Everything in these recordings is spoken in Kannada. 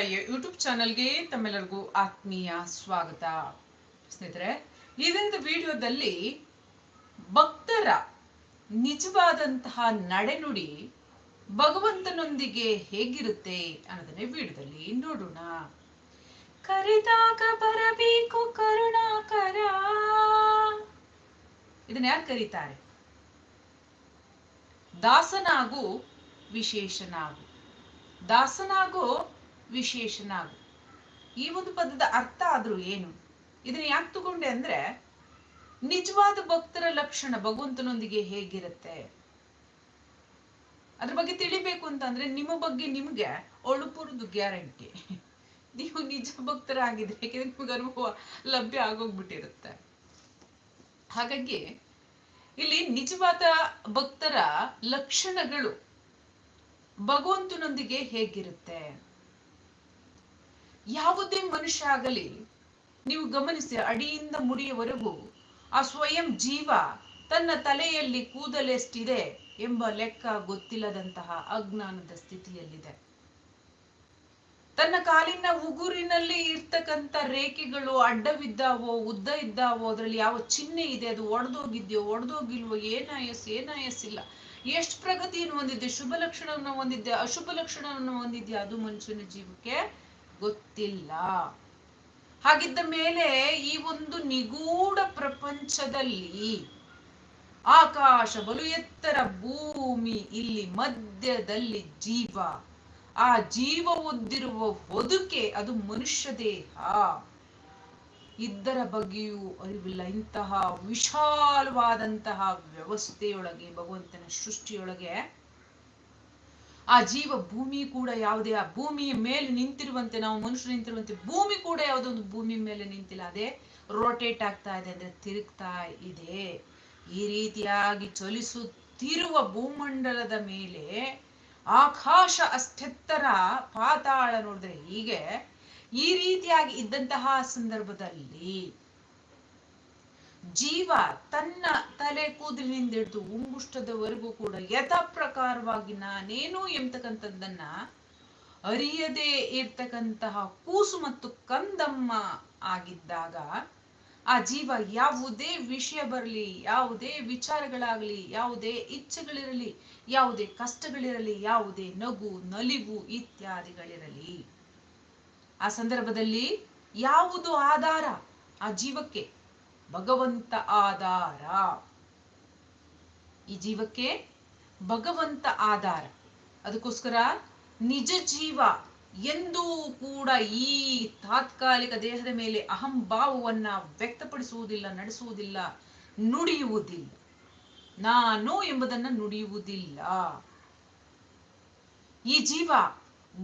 ಯೂಟ್ಯೂಬ್ ಚಾನಲ್ಗೆ ತಮ್ಮೆಲ್ಲರಿಗೂ ಆತ್ಮೀಯ ಸ್ವಾಗತ. ಸ್ನೇಹಿತರೆ ಇದೊಂದು ವಿಡಿಯೋದಲ್ಲಿ ಭಕ್ತರ ನಿಜವಾದಂತಹ ನಡೆನುಡಿ ಭಗವಂತನೊಂದಿಗೆ ಹೇಗಿರುತ್ತೆ ಅನ್ನೋದನ್ನ ವಿಡಿಯೋದಲ್ಲಿ ನೋಡೋಣ. ಕರೆದಾಗ ಬರಬೇಕು ಕರುಣಾಕರ. ಇದನ್ನ ಯಾರು ಕರೀತಾರೆ? ದಾಸನಾಗು ವಿಶೇಷನಾಗು. ದಾಸನಾಗೋ ವಿಶೇಷನಾಗು. ಈ ಒಂದು ಪದದ ಅರ್ಥ ಆದ್ರೂ ಏನು? ಇದನ್ನ ಯಾಕೆ ತಗೊಂಡೆ ಅಂದ್ರೆ, ನಿಜವಾದ ಭಕ್ತರ ಲಕ್ಷಣ ಭಗವಂತನೊಂದಿಗೆ ಹೇಗಿರುತ್ತೆ? ಅದ್ರ ಬಗ್ಗೆ ತಿಳಿಬೇಕು ಅಂತಂದ್ರೆ, ನಿಮ್ಮ ಬಗ್ಗೆ ನಿಮ್ಗೆ ಒಳುಪುರದು ಗ್ಯಾರಂಟಿ. ನೀವು ನಿಜ ಭಕ್ತರಾಗಿದ್ರೆ ಯಾಕೆಂದ್ರೆ ನಿಮ್ಗೆ ಅನುಭವ ಲಭ್ಯ ಆಗೋಗ್ಬಿಟ್ಟಿರುತ್ತೆ. ಹಾಗಾಗಿ, ಇಲ್ಲಿ ನಿಜವಾದ ಭಕ್ತರ ಲಕ್ಷಣಗಳು ಭಗವಂತನೊಂದಿಗೆ ಹೇಗಿರುತ್ತೆ? ಯಾವುದೇ ಮನುಷ್ಯ ಆಗಲಿ, ನೀವು ಗಮನಿಸಿ ಅಡಿಯಿಂದ ಮುಡಿಯವರೆಗೂ ಆ ಸ್ವಯಂ ಜೀವ ತನ್ನ ತಲೆಯಲ್ಲಿ ಕೂದಲೆಷ್ಟಿದೆ ಎಂಬ ಲೆಕ್ಕ ಗೊತ್ತಿಲ್ಲದಂತಹ ಅಜ್ಞಾನದ ಸ್ಥಿತಿಯಲ್ಲಿದೆ. ತನ್ನ ಕಾಲಿನ ಉಗುರಿನಲ್ಲಿ ಇರ್ತಕ್ಕಂಥ ರೇಖೆಗಳು ಅಡ್ಡವಿದ್ದಾವೋ, ಉದ್ದ ಇದ್ದಾವೋ, ಅದರಲ್ಲಿ ಯಾವ ಚಿಹ್ನೆ ಇದೆ, ಅದು ಒಡೆದೋಗಿದ್ಯೋ, ಒಡೆದೋಗಿಲ್ವೋ ಏನಾಯಸ್ ಏನಾಯಸ್ ಇಲ್ಲ. ಎಷ್ಟು ಪ್ರಗತಿಯನ್ನು ಹೊಂದಿದ್ದೆ ಶುಭ ಲಕ್ಷಣವನ್ನು ಹೊಂದಿದ್ದೆ ಅಶುಭ ಲಕ್ಷಣವನ್ನು ಹೊಂದಿದ್ಯಾ, ಅದು ಮನುಷ್ಯನ ಜೀವಕ್ಕೆ ಗೊತ್ತಿಲ್ಲ. ಹಾಗಿದ್ದ ಮೇಲೆ ಈ ಒಂದು ನಿಗೂಢ ಪ್ರಪಂಚದಲ್ಲಿ ಆಕಾಶ ಬಲು ಎತ್ತರ ಭೂಮಿ ಇಲ್ಲಿ ಮಧ್ಯದಲ್ಲಿ ಜೀವ. ಆ ಜೀವ ಒದ್ದಿರುವ ಹೊದುಕೆ ಅದು ಮನುಷ್ಯ ದೇಹ. ಇದ್ದರ ಬಗ್ಗೆಯೂ ಅರಿವಿಲ್ಲ. ಇಂತಹ ವಿಶಾಲವಾದಂತಹ ವ್ಯವಸ್ಥೆಯೊಳಗೆ, ಭಗವಂತನ ಸೃಷ್ಟಿಯೊಳಗೆ ಆ ಜೀವ ಭೂಮಿ ಕೂಡ ಯಾವುದೇ, ಆ ಭೂಮಿಯ ಮೇಲೆ ನಿಂತಿರುವಂತೆ, ನಾವು ಮನುಷ್ಯರು ನಿಂತಿರುವಂತೆ, ಭೂಮಿ ಕೂಡ ಯಾವುದೋ ಒಂದು ಭೂಮಿ ಮೇಲೆ ನಿಂತಿಲ್ಲ. ಅದೇ ರೋಟೇಟ್ ಆಗ್ತಾ ಇದೆ ಅಂದ್ರೆ ತಿರುಗ್ತಾ ಇದೆ. ಈ ರೀತಿಯಾಗಿ ಚಲಿಸುತ್ತಿರುವ ಭೂಮಂಡಲದ ಮೇಲೆ ಆಕಾಶ ಅಸ್ಥೆತ್ತರ ಪಾತಾಳ ನೋಡಿದ್ರೆ ಹೀಗೆ ಈ ರೀತಿಯಾಗಿ ಇದ್ದಂತಹ ಸಂದರ್ಭದಲ್ಲಿ ಜೀವ ತನ್ನ ತಲೆ ಕೂದಲಿನಿಂದ ಹಿಡಿದು ಉಂಗುಷ್ಟದವರೆಗೂ ಕೂಡ ಯಥಾ ಪ್ರಕಾರವಾಗಿ ನಾನೇನು ಎಂಬತಕ್ಕಂಥದ್ದನ್ನ ಅರಿಯದೇ ಇರ್ತಕ್ಕಂತಹ ಕೂಸು ಮತ್ತು ಕಂದಮ್ಮ ಆಗಿದ್ದಾಗ ಆ ಜೀವ ಯಾವುದೇ ವಿಷಯ ಬರಲಿ, ಯಾವುದೇ ವಿಚಾರಗಳಾಗಲಿ, ಯಾವುದೇ ಇಚ್ಛೆಗಳಿರಲಿ, ಯಾವುದೇ ಕಷ್ಟಗಳಿರಲಿ, ಯಾವುದೇ ನಗು, ನಲಿವು ಇತ್ಯಾದಿಗಳಿರಲಿ. ಆ ಸಂದರ್ಭದಲ್ಲಿ ಯಾವುದು ಆಧಾರ ಆ ಜೀವಕ್ಕೆ? ಭಗವಂತ ಆಧಾರ. ಈ ಜೀವಕ್ಕೆ ಭಗವಂತ ಆಧಾರ. ಅದಕ್ಕೋಸ್ಕರ ನಿಜ ಜೀವ ಎಂದೂ ಕೂಡ ಈ ತಾತ್ಕಾಲಿಕ ದೇಹದ ಮೇಲೆ ಅಹಂಭಾವವನ್ನ ವ್ಯಕ್ತಪಡಿಸುವುದಿಲ್ಲ, ನಡೆಸುವುದಿಲ್ಲ, ನುಡಿಯುವುದಿಲ್ಲ. ನಾನು ಎಂಬುದನ್ನ ನುಡಿಯುವುದಿಲ್ಲ. ಈ ಜೀವ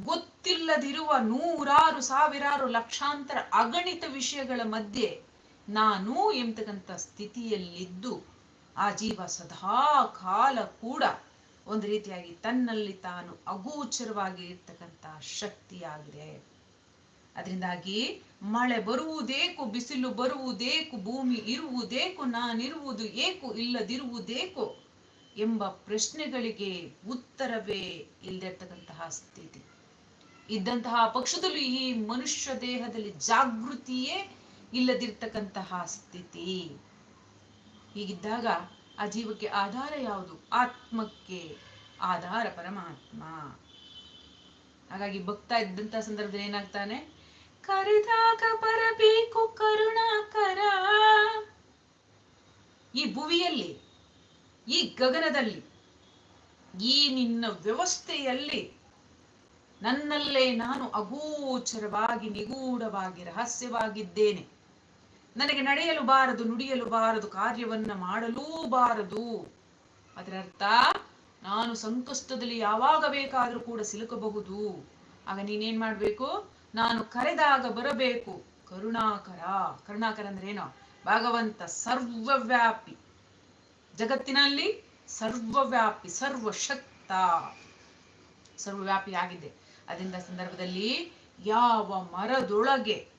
ಗೊತ್ತಿಲ್ಲದಿರುವ ನೂರಾರು ಸಾವಿರಾರು ಲಕ್ಷಾಂತರ ಅಗಣಿತ ವಿಷಯಗಳ ಮಧ್ಯೆ ನಾನು ಎಂಬತಕ್ಕಂಥ ಸ್ಥಿತಿಯಲ್ಲಿದ್ದು, ಆ ಜೀವ ಸದಾ ಕಾಲ ಕೂಡ ಒಂದು ರೀತಿಯಾಗಿ ತನ್ನಲ್ಲಿ ತಾನು ಅಗೋಚರವಾಗಿ ಇರ್ತಕ್ಕಂಥ ಶಕ್ತಿಯಾಗಿದೆ. ಅದರಿಂದಾಗಿ ಮಳೆ ಬರುವುದೇಕು, ಬಿಸಿಲು ಬರುವುದೇಕು, ಭೂಮಿ ಇರುವುದೇಕು, ನಾನಿರುವುದು ಏಕು, ಇಲ್ಲದಿರುವುದೇಕು ಎಂಬ ಪ್ರಶ್ನೆಗಳಿಗೆ ಉತ್ತರವೇ ಇಲ್ಲದಿರ್ತಕ್ಕಂತಹ ಸ್ಥಿತಿ. ಇದ್ದಂತಹ ಪಕ್ಷದಲ್ಲಿ ಈ ಮನುಷ್ಯ ದೇಹದಲ್ಲಿ ಜಾಗೃತಿಯೇ ಇಲ್ಲದಿರ್ತಕ್ಕಂತಹ ಸ್ಥಿತಿ. ಹೀಗಿದ್ದಾಗ ಆ ಜೀವಕ್ಕೆ ಆಧಾರ ಯಾವುದು? ಆತ್ಮಕ್ಕೆ ಆಧಾರ ಪರಮಾತ್ಮ. ಹಾಗಾಗಿ ಭಕ್ತ ಇದ್ದಂತ ಸಂದರ್ಭದಲ್ಲಿ ಏನಾಗ್ತಾನೆ? ಕರೆದಾಗ ಬರಬೇಕು ಕರುಣಾಕರ. ಈ ಭುವಿಯಲ್ಲಿ, ಈ ಗಗನದಲ್ಲಿ, ಈ ನಿನ್ನ ವ್ಯವಸ್ಥೆಯಲ್ಲಿ ನನ್ನಲ್ಲೇ ನಾನು ಅಗೋಚರವಾಗಿ ನಿಗೂಢವಾಗಿ ರಹಸ್ಯವಾಗಿದ್ದೇನೆ. ನನಗೆ ನಡೆಯಲು ಬಾರದು, ನುಡಿಯಲು ಬಾರದು, ಕಾರ್ಯವನ್ನ ಮಾಡಲೂ ಬಾರದು. ಅದರ ಅರ್ಥ, ನಾನು ಸಂಕಷ್ಟದಲ್ಲಿ ಯಾವಾಗ ಬೇಕಾದರೂ ಕೂಡ ಸಿಲುಕಬಹುದು. ಆಗ ನೀನೇನ್ ಮಾಡ್ಬೇಕು? ನಾನು ಕರೆದಾಗ ಬರಬೇಕು. ಕರುಣಾಕರ ಕರುಣಾಕರ ಅಂದ್ರೆ ಏನೋ ಭಗವಂತ ಸರ್ವವ್ಯಾಪಿ. ಜಗತ್ತಿನಲ್ಲಿ ಸರ್ವವ್ಯಾಪಿ, ಸರ್ವಶಕ್ತ. ಸರ್ವವ್ಯಾಪಿ ಆಗಿದೆ ಅದರಿಂದ ಸಂದರ್ಭದಲ್ಲಿ ಯಾವ ಮರದೊಳಗೆ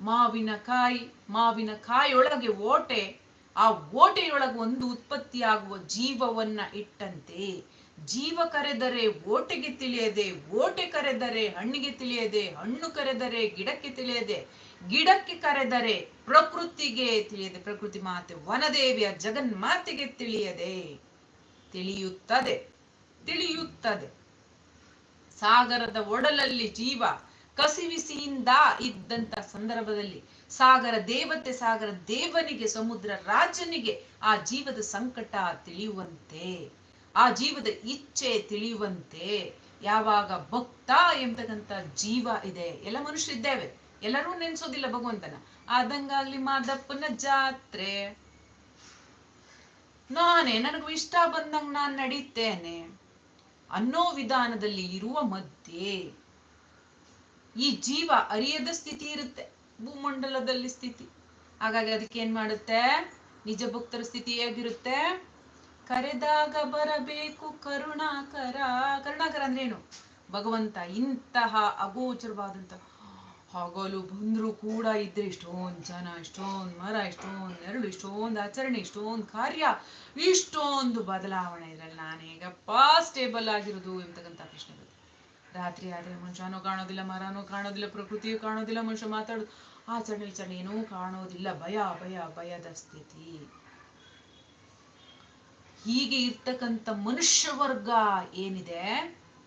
ಮಾವಿನಕಾಯಿ ಮಾವಿನ ಕಾಯಿಯೊಳಗೆ ಓಟೆ, ಆ ಓಟೆಯೊಳಗೆ ಒಂದು ಉತ್ಪತ್ತಿಯಾಗುವ ಜೀವವನ್ನ ಇಟ್ಟಂತೆ. ಜೀವ ಕರೆದರೆ ಓಟೆಗೆ ತಿಳಿಯದೆ, ಓಟೆ ಕರೆದರೆ ಹಣ್ಣಿಗೆ ತಿಳಿಯದೆ, ಹಣ್ಣು ಕರೆದರೆ ಗಿಡಕ್ಕೆ ತಿಳಿಯದೆ, ಗಿಡಕ್ಕೆ ಕರೆದರೆ ಪ್ರಕೃತಿಗೆ ತಿಳಿಯದೆ. ಪ್ರಕೃತಿ ಮಾತೆ ವನದೇವಿಯ ಜಗನ್ಮಾತೆಗೆ ತಿಳಿಯದೆ, ತಿಳಿಯುತ್ತದೆ ತಿಳಿಯುತ್ತದೆ. ಸಾಗರದ ಒಡಲಲ್ಲಿ ಜೀವ ಕಸಿವಿಸಿಯಿಂದ ಇದ್ದಂತ ಸಂದರ್ಭದಲ್ಲಿ ಸಾಗರ ದೇವತೆ, ಸಾಗರ ದೇವನಿಗೆ, ಸಮುದ್ರ ರಾಜನಿಗೆ ಆ ಜೀವದ ಸಂಕಟ ತಿಳಿಯುವಂತೆ, ಆ ಜೀವದ ಇಚ್ಛೆ ತಿಳಿಯುವಂತೆ. ಯಾವಾಗ ಭಕ್ತ ಎಂಬತಕ್ಕಂಥ ಜೀವ ಇದೆ, ಎಲ್ಲ ಮನುಷ್ಯರಿದ್ದೇವೆ ಎಲ್ಲರೂ ನೆನ್ಸೋದಿಲ್ಲ ಭಗವಂತನ. ಆದಂಗಾಗ್ಲಿ ಮಾದಪ್ಪನ ಜಾತ್ರೆ. ನಾನೇ ನನಗೂ ಇಷ್ಟ ಬಂದಂಗ ನಾನ್ ನಡೀತೇನೆ ಅನ್ನೋ ವಿಧಾನದಲ್ಲಿ ಇರುವ ಮಧ್ಯೆ ಈ ಜೀವ ಅರಿಯದ ಸ್ಥಿತಿ ಇರುತ್ತೆ, ಭೂಮಂಡಲದಲ್ಲಿ ಸ್ಥಿತಿ. ಹಾಗಾಗಿ ಅದಕ್ಕೆ ಏನ್ ಮಾಡುತ್ತೆ? ನಿಜ ಭಕ್ತರ ಸ್ಥಿತಿ ಹೇಗಿರುತ್ತೆ? ಕರೆದಾಗ ಬರಬೇಕು ಕರುಣಾಕರ. ಕರುಣಾಕರ ಅಂದ್ರೆ ಏನು? ಭಗವಂತ ಇಂತಹ ಅಗೋಚರವಾದಂತಹ, ಹಗಲು ಬಂದ್ರು ಕೂಡ ಇದ್ರೆ ಇಷ್ಟೊಂದ್ ಜನ, ಇಷ್ಟೊಂದ್ ಮರ, ಇಷ್ಟೊಂದ್ ನೆರಳು, ಇಷ್ಟೊಂದ್ ಆಚರಣೆ, ಇಷ್ಟೊಂದ್ ಕಾರ್ಯ, ಇಷ್ಟೊಂದು ಬದಲಾವಣೆ ಇದ್ರಲ್ಲಿ ನಾನೀಗ ಪಾಸ್ಟೇಬಲ್ ಸ್ಟೇಬಲ್ ಆಗಿರೋದು ಎಂತಕ್ಕಂಥ ಪ್ರಶ್ನೆ ಬರುತ್ತೆ ರಾತ್ರಿ ಆದ್ರೆ ಮನುಷ್ಯನೂ ಕಾಣೋದಿಲ್ಲ, ಮರನೂ ಕಾಣೋದಿಲ್ಲ, ಪ್ರಕೃತಿಯೂ ಕಾಣೋದಿಲ್ಲ, ಮನುಷ್ಯ ಮಾತಾಡೋದು. ಆಚರಣೆ ವಿಚಾರಣೆ ಏನೂ ಕಾಣೋದಿಲ್ಲ. ಭಯ ಭಯ, ಭಯದ ಸ್ಥಿತಿ. ಹೀಗೆ ಇರ್ತಕ್ಕಂಥ ಮನುಷ್ಯ ವರ್ಗ ಏನಿದೆ?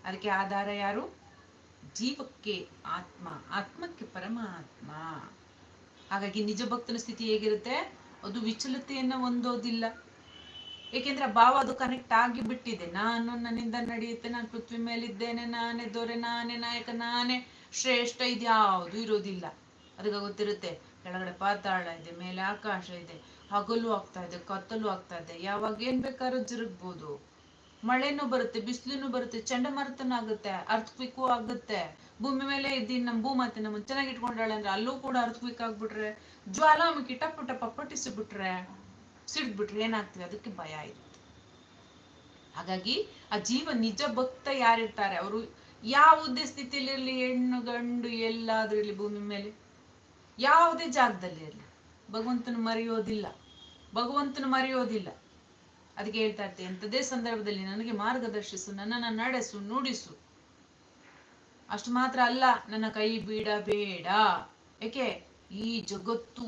ಅದಕ್ಕೆ ಆಧಾರ ಯಾರು? ಜೀವಕ್ಕೆ ಆತ್ಮ. ಆತ್ಮಕ್ಕೆ ಪರಮಾತ್ಮ. ಹಾಗಾಗಿ ನಿಜ ಭಕ್ತನ ಸ್ಥಿತಿ ಹೇಗಿರುತ್ತೆ? ಅದು ವಿಚಲತೆಯನ್ನ ಹೊಂದೋದಿಲ್ಲ. ಏಕೆಂದ್ರೆ ಭಾವ ಅದು ಕನೆಕ್ಟ್ ಆಗಿ ಬಿಟ್ಟಿದೆ ನಾನು ನನ್ನಿಂದ ನಡೆಯುತ್ತೆ, ನಾನು ಪೃಥ್ವಿ ಮೇಲಿದ್ದೇನೆ, ನಾನೇ ದೊರೆ, ನಾನೇ ನಾಯಕ, ನಾನೇ ಶ್ರೇಷ್ಠ ಇದ್ಯಾವುದು ಇರೋದಿಲ್ಲ. ಅದಕ್ಕೆ ಗೊತ್ತಿರುತ್ತೆ, ಕೆಳಗಡೆ ಪಾತಾಳ ಇದೆ, ಮೇಲೆ ಆಕಾಶ ಇದೆ, ಹಗಲು ಆಗ್ತಾ ಇದೆ, ಕತ್ತಲು ಆಗ್ತಾ ಇದೆ. ಯಾವಾಗ ಏನ್ ಬೇಕಾದ್ರೂ ಜರುಗ್ಬೋದು ಮಳೆನೂ ಬರುತ್ತೆ, ಬಿಸಿಲುನು ಬರುತ್ತೆ, ಚಂಡಮಾರುತನೂ ಆಗುತ್ತೆ ಅರ್ಥಕ್ವಿಕ್ಕು ಆಗುತ್ತೆ. ಭೂಮಿ ಮೇಲೆ ಇದ್ದೀನಿ ನಮ್ಮ ಭೂಮಾತೆ ನಮ್ಮನ್ನು ಚೆನ್ನಾಗಿ ಇಟ್ಕೊಂಡಾಳೆ ಅಂದ್ರೆ ಅಲ್ಲೂ ಕೂಡ ಅರ್ಥಕ್ವಿಕ್ ಆಗ್ಬಿಟ್ರೆ, ಜ್ವಾಲಾಮುಖಿ ಟಪ್ ಟಪ್ ಪಟ್ಟಿಸಿಬಿಟ್ರೆ ಸಿಡ್ಬಿಟ್ರೆ ಏನಾಗ್ತದೆ? ಅದಕ್ಕೆ ಭಯ ಇರುತ್ತೆ. ಹಾಗಾಗಿ ಆ ಜೀವ ನಿಜ ಭಕ್ತ ಯಾರಿರ್ತಾರೆ? ಅವರು ಯಾವುದೇ ಸ್ಥಿತಿಯಲ್ಲಿ ಇರಲಿ ಹೆಣ್ಣು, ಗಂಡು, ಎಲ್ಲಾದ್ರೂ ಇರಲಿ, ಭೂಮಿ ಮೇಲೆ. ಯಾವುದೇ ಜಾಗದಲ್ಲಿ ಇರಲಿ. ಭಗವಂತನ ಮರೆಯೋದಿಲ್ಲ. ಭಗವಂತನ ಮರೆಯೋದಿಲ್ಲ. ಅದಕ್ಕೆ ಹೇಳ್ತಾ ಇರ್ತೆ, ಎಂಥದೇ ಸಂದರ್ಭದಲ್ಲಿ ನನಗೆ ಮಾರ್ಗದರ್ಶಿಸು, ನನ್ನನ್ನು ನಡೆಸು, ನುಡಿಸು. ಅಷ್ಟು ಮಾತ್ರ ಅಲ್ಲ, ನನ್ನ ಕೈ ಬಿಡಬೇಡ. ಏಕೆ? ಈ ಜಗತ್ತು